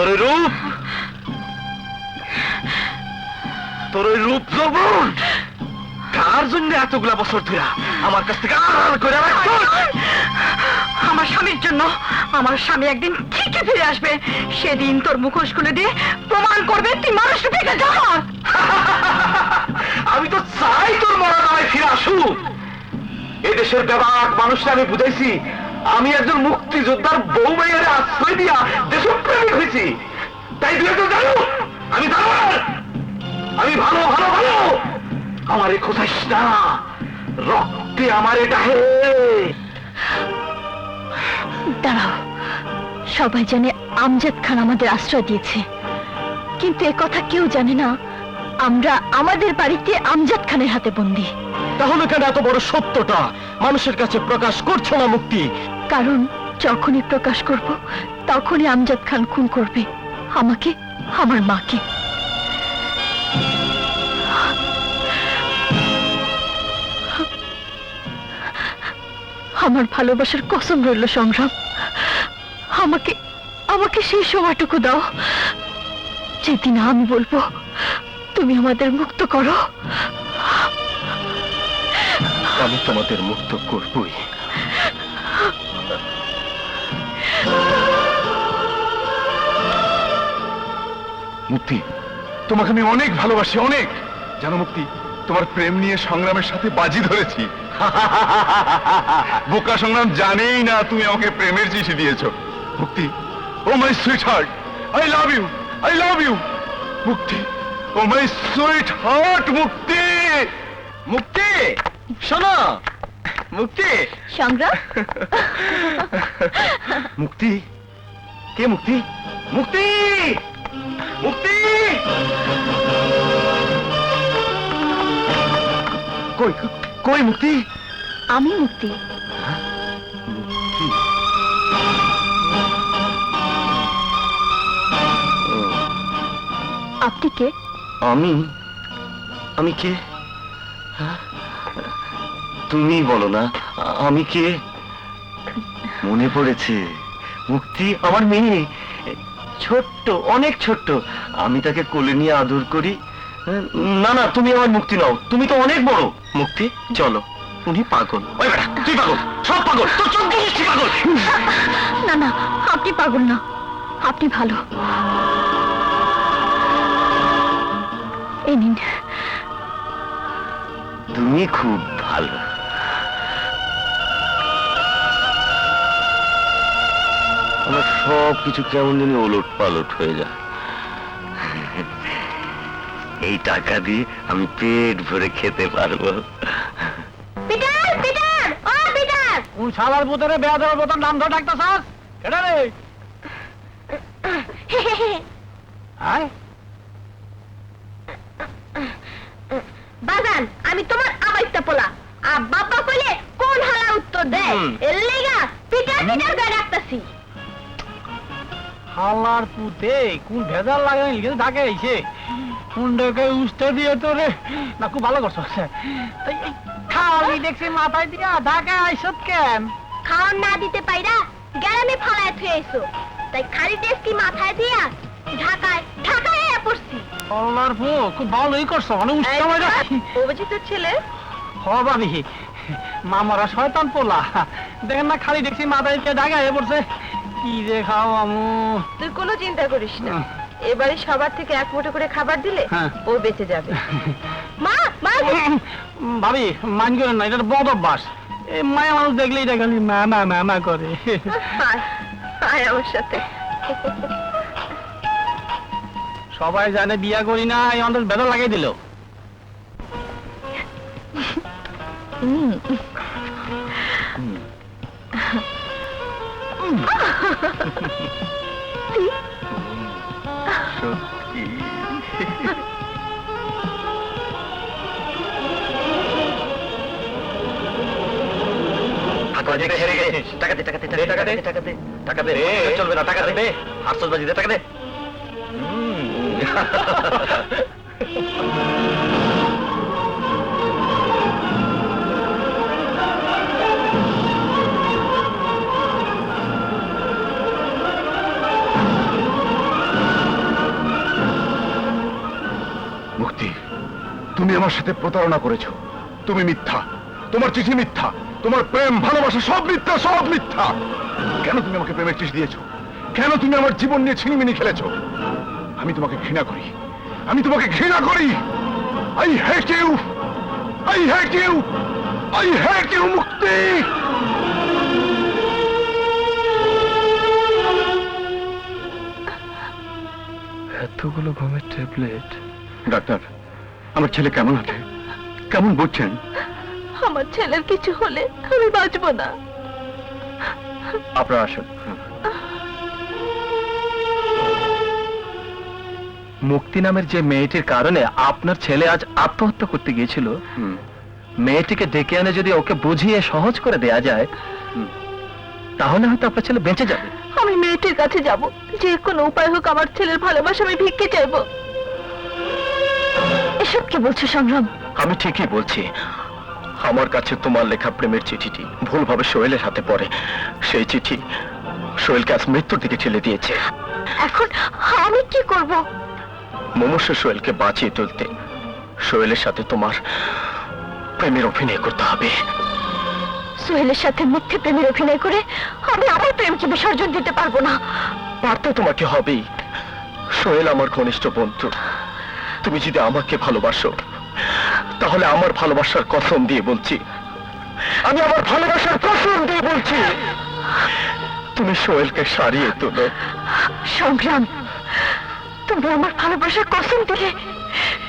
তোর ওই রূপ? তোর ওই রূপ যৌবন? কার জন্য এতগুলা বছর ধরে আমার কাছ থেকে করে আমার স্বামীর জন্য আমার স্বামী একদিন ঠিকই ফিরে আসবে। সেদিন তোর মুখোশ খুলে দিয়ে প্রমাণ করবে তুই মানুষ যা আমি তো চাই তোর মরা নামে ফিরে আসুক। এদেশের ব্যাপক মানুষরা আমি বুঝাইছি আমি একজন মুক্তিযোদ্ধার বউ মেয়ের আশ্রয় দিয়া হয়েছি তাই তুই তো জানো? আমি দারোয়ান আমি ভালো ভালো ভালো। আমারে খোঁজাইস না। রক্তে আমার এটা হে। দাঁড়াও। সবাই জানে আমজাদ খান আমাদের আশ্রয় দিয়েছে। কিন্তু এ কথা কেউ জানে না আমরা আমাদের বাড়িতে আমজাদ খানের হাতে বন্দি। তাহলে কেন এত বড় সত্যটা? মানুষের কাছে প্রকাশ করছ না মুক্তি? কারণ যখনই প্রকাশ করব তখনই আমজাদ খান খুন করবে। আমাকে, আমার মাকে। আমার ভালোবাসার কসম রইল সংগ্রাম। আমাকে আমাকে সেই সময়টুকু দাও। যেদিন আমি বলব, তুমি আমাদের মুক্ত করো। আমি তোমাদের মুক্ত করবই। মুক্তি। তোমাকে আমি অনেক ভালোবাসি অনেক। জানো মুক্তি তোমার প্রেম নিয়ে সংগ্রামের সাথে বাজি ধরেছি। বোকা সংগ্রাম জানেই না তুমি আমাকে প্রেমের চিঠি দিয়েছ। মুক্তি ও my sweetheart I love you I love you. Mukti O my sweet heart মুক্তি। মুক্তি শোনো। মুক্তি। সংগ্রাম? মুক্তি কে মুক্তি? মুক্তি! মুক্তি! কই কই মুক্তি? আমি মুক্তি। মুক্তি? আপনি কে? আমি? আমি কে? হ্যাঁ? তুমি বলো না আমি কে? মনে পড়েছে মুক্তি আমার মেয়ে। ছোট্ট অনেক ছোট্ট। আমি তাকে কোলে নিয়ে আদর করি। না না তুমি আমার মুক্তি নাও। তুমি তো অনেক বড়। মুক্তি চলো। উনি পাগল। ওই বেটা তুই পাগল। সব পাগল। তোর পাগল। না না আপনি পাগল না। আপনি ভালো। এই নিন। তুমি খুব ভালো। আমার সব কিছু কেমন জানি ওলট পালট হয়ে যায়। এই টাকা দিয়ে আমি পেট ভরে খেতে পারব। পিটার পিটার ও পিটার। কোন শালার পুতরে বেয়া দেওয়ার নাম ধরে ডাকতেছাস? কেডা রে? আয়। বাজান আমি তোমার আবাইতা পোলা। আর বাবা কইলে কোন হালা উত্তর দেয়। এর লেগা পিটার পিটার করে ডাকতাছি। শালার পুতে কোন ভেজাল লাগাই লিখে ঢাকে আইছে। কোন ডেকে উস্তে দিয়ে তো রে না খুব ভালো করছ। খালি দেখছি মাথায় দিয়া ঢাকে আইসত কেন? খাওয়ান না দিতে পাইরা গ্যারামে ফালায় থুয়ে আইছো। তাই খালি টেস্টি মাথায় দিয়া ঢাকায় ঢাকায় আয়া পড়ছি। শালার পু খুব ভালোই করছ মানে উস্তে মাইরা অভিজিত ছেলে। হ ভাবি মামারা শয়তান পোলা। দেখেন না খালি দেখছি মাথায় দিয়ে ঢাকে আইয়া পড়ছে। কি যে খাও আমু তুই কোনো চিন্তা করিস না। হুম। এবারে সবার থেকে এক মুঠো করে খাবার দিলে হ্যাঁ। ও বেঁচে যাবে। মা মা! ভাবি মান করেন না এটা বদ অভ্যাস। মায়া মানুষ দেখলেই এটা খালি মা মা মা মা করে। আয়, আমার সাথে। সবাই জানে বিয়া করি না এই অন্তর বেদর লাগাই দিল। সত্যি। টাকা দে টাকা দে টাকা দে টাকা দে টাকা দে। চলবে না টাকা দে। আটশো বাজি দে টাকা দে। তুমি আমার সাথে প্রতারণা করেছ। তুমি মিথ্যা। তোমার চিঠি মিথ্যা। তোমার প্রেম ভালোবাসা সব মিথ্যা সব মিথ্যা। কেন তুমি আমাকে প্রেমের চিঠি দিয়েছ? কেন তুমি আমার জীবন নিয়ে ছিনিমিনি খেলেছো? আমি তোমাকে ঘৃণা করি। আমি তোমাকে ঘৃণা করি। I hate you I hate you I hate you Mukti! এতগুলো ঘুমের ট্যাবলেট। ডাক্তার আমার ছেলে কেমন আছে? কেমন বুঝছেন? আমার ছেলের কিছু হলে আমি বাঁচবো না। আপনারা আসুন। মুক্তি নামের যে মেয়েটির কারণে আপনার ছেলে আজ আত্মহত্যা করতে গিয়েছিল হুম। মেয়েটিকে ডেকে আনে যদি ওকে বুঝিয়ে সহজ করে দেয়া যায় তাহলে হয়তো আপনার ছেলে বেঁচে যাবে। আমি মেয়েটির কাছে যাব। যে কোনো উপায় হোক আমার ছেলের ভালোবাসা আমি ভিক্ষে চাইব। এসব কি বলছো সংগ্রাম? আমি ঠিকই বলছি। আমার কাছে তোমার লেখা প্রেমের চিঠিটি। ভুলভাবে সোহেলের হাতে পড়ে। সেই চিঠি সোহেলকে আজ মৃত্যুর দিকে ঠেলে দিয়েছে। এখন আমি কি করব? মুমূর্ষ সোহেলকে বাঁচিয়ে তুলতে সোহেলের সাথে তোমার প্রেমের অভিনয় করতে হবে। সোহেলের সাথে মিথ্যে প্রেমের অভিনয় করে আমি আমার প্রেমকে বিসর্জন দিতে পারব না। পারতে তোমাকে হবেই। সোহেল আমার ঘনিষ্ঠ বন্ধু। তুমি যদি আমাকে ভালোবাসো তাহলে আমার ভালোবাসার কসম দিয়ে বলছি। আমি আমার ভালোবাসার কসম দিয়ে বলছি। তুমি সোহেলকে সারিয়ে তোলো। সংগ্রাম তুমি আমার ভালোবাসার কসম দিলে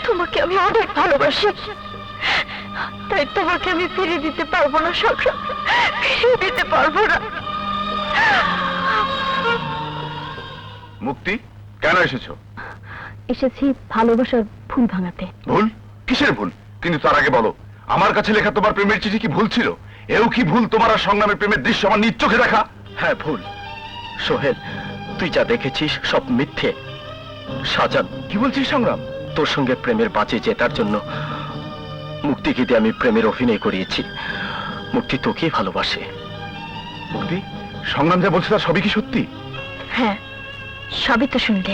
তোমাকে আমি অনেক ভালোবাসি। তাই তোমাকে আমি ফিরে দিতে পারব না সংগ্রাম। ফিরে দিতে পারব না। মুক্তি কেন এসেছ? এসেছি ভালোবাসার ফুল ভাঙাতে। ভুল? কিসের ভুল? কিন্তু তার আগে বলো আমার কাছে লেখা তোমার প্রেমের চিঠি কি ভুল ছিল? এও কি ভুল তোমার আর সংগ্রামের প্রেমের দৃশ্য আমার নিজ চোখে দেখা? হ্যাঁ ভুল। সোহেল তুই যা দেখেছিস সব মিথ্যে। সাজান কি বলছিস সংগ্রাম? তোর সঙ্গে প্রেমের বাঁচে জেতার জন্য মুক্তি দিয়ে আমি প্রেমের অভিনয় করিয়েছি। মুক্তি তোকেই ভালোবাসে। মুক্তি? সংগ্রাম যা বলছে তার সবই কি সত্যি? হ্যাঁ সবই তো শুনলে।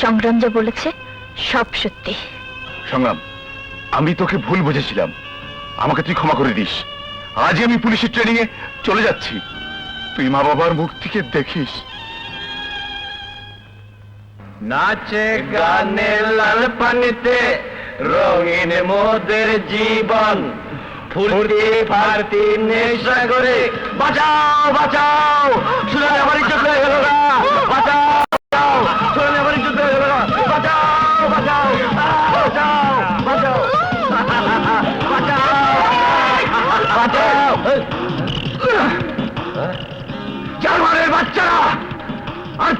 সংগ্রাম যা বলেছে সব সত্যি। সংগ্রাম আমি তোকে ভুল বুঝেছিলাম। আমাকে তুই ক্ষমা করে দিস। আজই আমি পুলিশের ট্রেনিং এ চলে যাচ্ছি। তুই মা বাবার মুক্তিকে দেখিস। নাচে গানে লাল পানিতে রঙিন মোদের জীবন। ফুর্তি ফার্তি নেশা করে বাঁচাও বাঁচাও।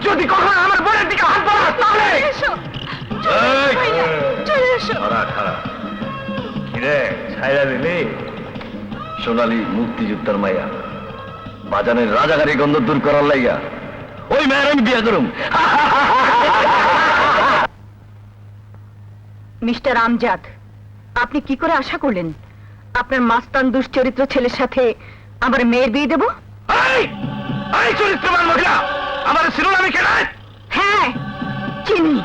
যদি কখনো আমার বোনের দিকে হাত বাড়াস তাহলে এই! চলে এসো। খারা খারা কিরে ছাইরা দিলি সোনালি মুক্তিযোদ্ধার মাইয়া। বাজানের রাজাগারি গন্ধ দূর করার লাইয়া ওই মেয়ের আমি বিয়ে করুম। মিস্টার আমজাদ আপনি কি করে আশা করলেন আপনার মাস্তান দুশ্চরিত্র ছেলের সাথে আমার মেয়ের বিয়ে দেব? এই! এই চরিত্রবান মহিলা! আমার শিরোনামে কেনায় হ্যাঁ চিনি।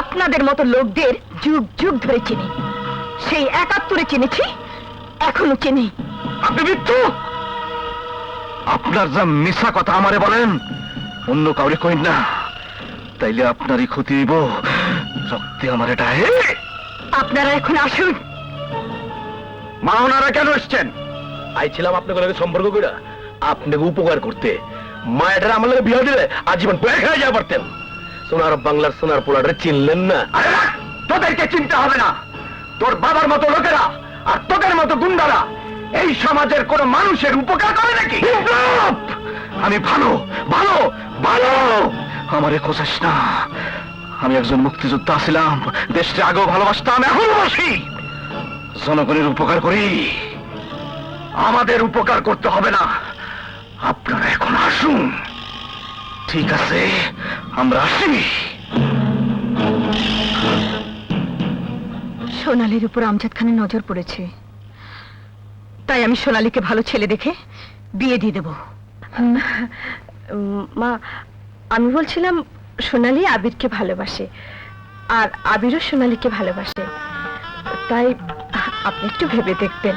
আপনাদের মতো লোকদের যুগ যুগ ধরে চিনি। সেই একাত্তরে চিনেছি এখনও চিনি। আপনি মৃত্যু আপনার যা মিশা কথা আমারে বলেন অন্য কাউরে কইন না। তাইলে আপনারই ক্ষতি হইব। রক্তে আমার এটা আপনারা এখন আসুন। মা ওনারা কেন এসছেন? আইছিলাম আপনাকে লগে সম্পর্ক করে আপনাকে উপকার করতে। মা এটা আমার বিয়ে দিলে আজীবন পেয়ে খেয়ে যা পারতেন সোনার বাংলার সোনার পোলাটা চিনলেন না। তোদেরকে চিনতে হবে না। তোর বাবার মতো লোকেরা আর তোদের মতো গুন্ডারা এই সমাজের কোন মানুষের উপকার করে নাকি? আমি ভালো ভালো ভালো। আমারে খোঁজাস না। আমি একজন মুক্তিযোদ্ধা ছিলাম। দেশকে আগেও ভালোবাসতাম এখনও বাসি। জনগণের উপকার করি। আমাদের উপকার করতে হবে না। আপনারা এখন আসুন। ঠিক আছে আমরা আসি সোনালির উপর আমজাদ খানের নজর পড়েছে। তাই আমি সোনালিকে ভালো ছেলে দেখে বিয়ে দিয়ে দেব। মা আমি বলছিলাম সোনালি আবিরকে ভালোবাসে আর আবিরও সোনালিকে ভালোবাসে। তাই আপনি একটু ভেবে দেখবেন।